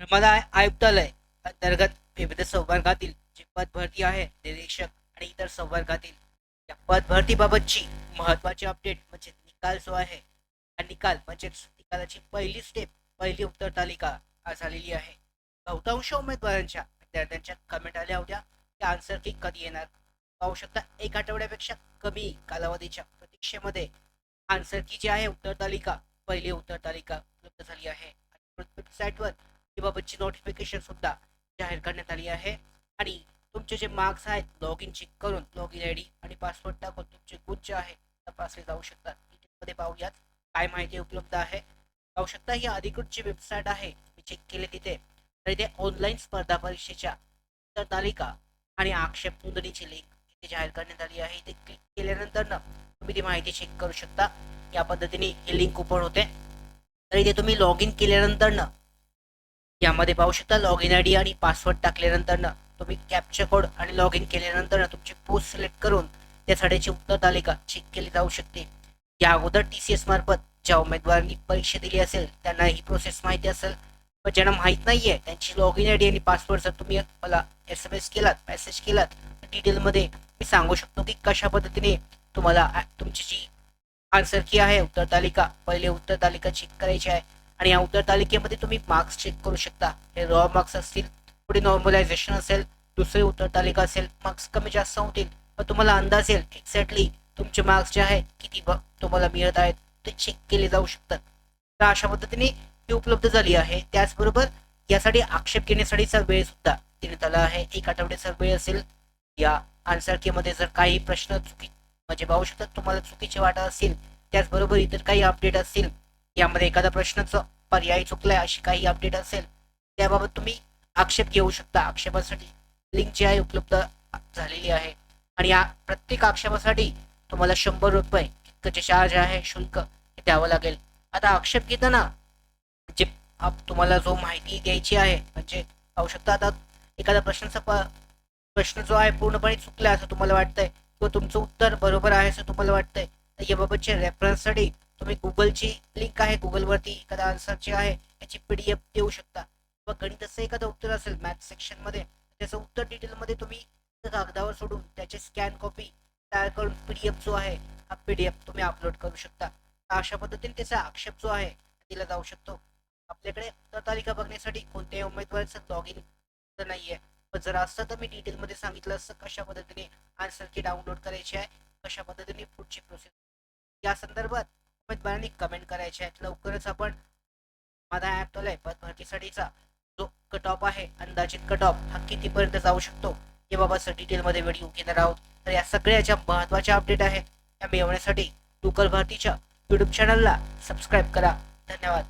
नर्मदा आयुक्तालय अंतर्गत विविध संवर्गातील जी पद भरती आहे निरीक्षक आणि इतर संवर्गातील या पदभरतीबाबतची महत्त्वाची महत्वाची अपडेट म्हणजे निकाल जो आहे हा निकाल म्हणजेच निकालाची पहिली स्टेप पहिली उत्तर तालिका आज आलेली आहे. बहुतांश उमेदवारांच्या विद्यार्थ्यांच्या कमेंट आल्या होत्या की आन्सर की कधी येणार? पाहू शकता एक आठवड्यापेक्षा कमी कालावधीच्या प्रतीक्षेमध्ये आन्सर की जी आहे उत्तर तालिका पहिली उत्तर तालिका उपलब्ध झाली आहे. आणि वेबसाईटवर याबाबतची नोटिफिकेशन सुद्धा जाहीर करण्यात आली आहे. आणि तुमचे जे मार्क्स आहेत लॉग इन चेक करून लॉग इन आय डी आणि पासवर्ड टाकून तुमचे गुण जे आहे तपासले जाऊ शकतात. डिटेलमध्ये पाहूयात. काय माहिती उपलब्ध आहे? पाहू शकता ही अधिकृत जी वेबसाईट आहे मी चेक केले तिथे तर इथे ऑनलाईन स्पर्धा परीक्षेच्या उत्तर तालिका आणि आक्षेप नोंदणीची लिंक इथे जाहीर करण्यात आली आहे. इथे क्लिक केल्यानंतर ना तुम्ही ती माहिती चेक करू शकता. या पद्धतीने ही लिंक ओपन होते. तर इथे तुम्ही लॉग इन केल्यानंतर ना यामध्ये पाहू शकता लॉग इन आय डी आणि पासवर्ड टाकल्यानंतर ना तुम्ही कॅप्चर कोड आणि लॉग इन केल्यानंतर ना तुमची पोस्ट सिलेक्ट करून त्यासाठीची उत्तर तालिका चेक केली जाऊ शकते. या अगोदर टी सी एस मार्फत ज्या उमेदवारांनी परीक्षा दिली असेल त्यांना ही प्रोसेस माहिती असेल. पण ज्यांना माहीत नाहीये त्यांची लॉग इन आय डी आणि पासवर्ड जर तुम्ही मला एस एम एस केलात मेसेज केलात डिटेलमध्ये मी सांगू शकतो की कशा पद्धतीने तुम्हाला तुमची जी आन्सर की आहे उत्तर तालिका पहिले उत्तर तालिका चेक करायची आहे. आणि या उत्तर तालिकेमध्ये तुम्ही मार्क्स चेक करू शकता. हे रॉ मार्क्स असतील पुढे नॉर्मलायझेशन असेल दुसरी उत्तर तालिका असेल मार्क्स कमी जास्त होतील पण तुम्हाला अंदाज येईल एक्झॅक्टली तुमचे मार्क्स जे आहेत किती तुम्हाला मिळत आहेत ते चेक केले जाऊ शकतात. तर अशा पद्धतीने ही उपलब्ध झाली आहे. त्याचबरोबर यासाठी आक्षेप घेण्यासाठीचा वेळ सुद्धा देण्यात आला आहे. एक आठवड्याचा वेळ असेल या आन्सर जर काही प्रश्न चुकी म्हणजे पाहू शकतात तुम्हाला चुकीचे वाटत असतील त्याचबरोबर इतर काही अपडेट असतील यामध्ये एखाद्या प्रश्नाचं पर्याय चुकलाय अशी काही अपडेट असेल त्याबाबत तुम्ही आक्षेप घेऊ शकता. आक्षेपासाठी लिंक जी आहे उपलब्ध झालेली आहे. आणि या प्रत्येक आक्षेपासाठी तुम्हाला शंभर रुपये इतकं जे चार्ज आहे शुल्क हे द्यावं लागेल. आता आक्षेप घेताना जे आप- तुम्हाला जो माहिती द्यायची आहे म्हणजे पाहू शकता आता एखाद्या प्रश्नाचा प- प्रश्न जो आहे पूर्णपणे चुकला असं तुम्हाला वाटतंय किंवा तुमचं उत्तर बरोबर आहे असं तुम्हाला वाटतंय तर याबाबतच्या रेफरन्ससाठी तुम्ही गुगलची लिंक आहे गुगलवरती एखादा आन्सरची आहे याची पी डी एफ देऊ शकता. किंवा गणिताचं एखादं उत्तर असेल मॅथ सेक्शनमध्ये त्याचं उत्तर डिटेलमध्ये तुम्ही कागदावर सोडून त्याची स्कॅन कॉपी तयार करून एफ जो आहे हा पी डी एफ तुम्ही अपलोड करू शकता. अशा पद्धतीने त्याचा आक्षेप जो आहे दिला जाऊ शकतो. आपल्याकडे उत्तर तालिका बघण्यासाठी कोणत्याही उमेदवाराचं लॉग इन नाही आहे पण जर असतं तर मी डिटेलमध्ये सांगितलं असतं कशा पद्धतीने आन्सर की डाउनलोड करायची आहे कशा पद्धतीने पुढची प्रोसेस या संदर्भात उमेदवारांनी कमेंट करायचे आहेत. लवकरच आपण माझा ॲप आलाय पद भरतीसाठीचा जो कट ऑफ आहे अंदाजित कट ऑफ हा कितीपर्यंत जाऊ शकतो याबाबतचा डिटेलमध्ये व्हिडिओ घेणार आहोत. तर या सगळ्याच्या महत्त्वाच्या अपडेट आहेत. त्या मिळवण्यासाठी लोकल भारतीच्या यूट्यूब चॅनलला सबस्क्राईब करा. धन्यवाद.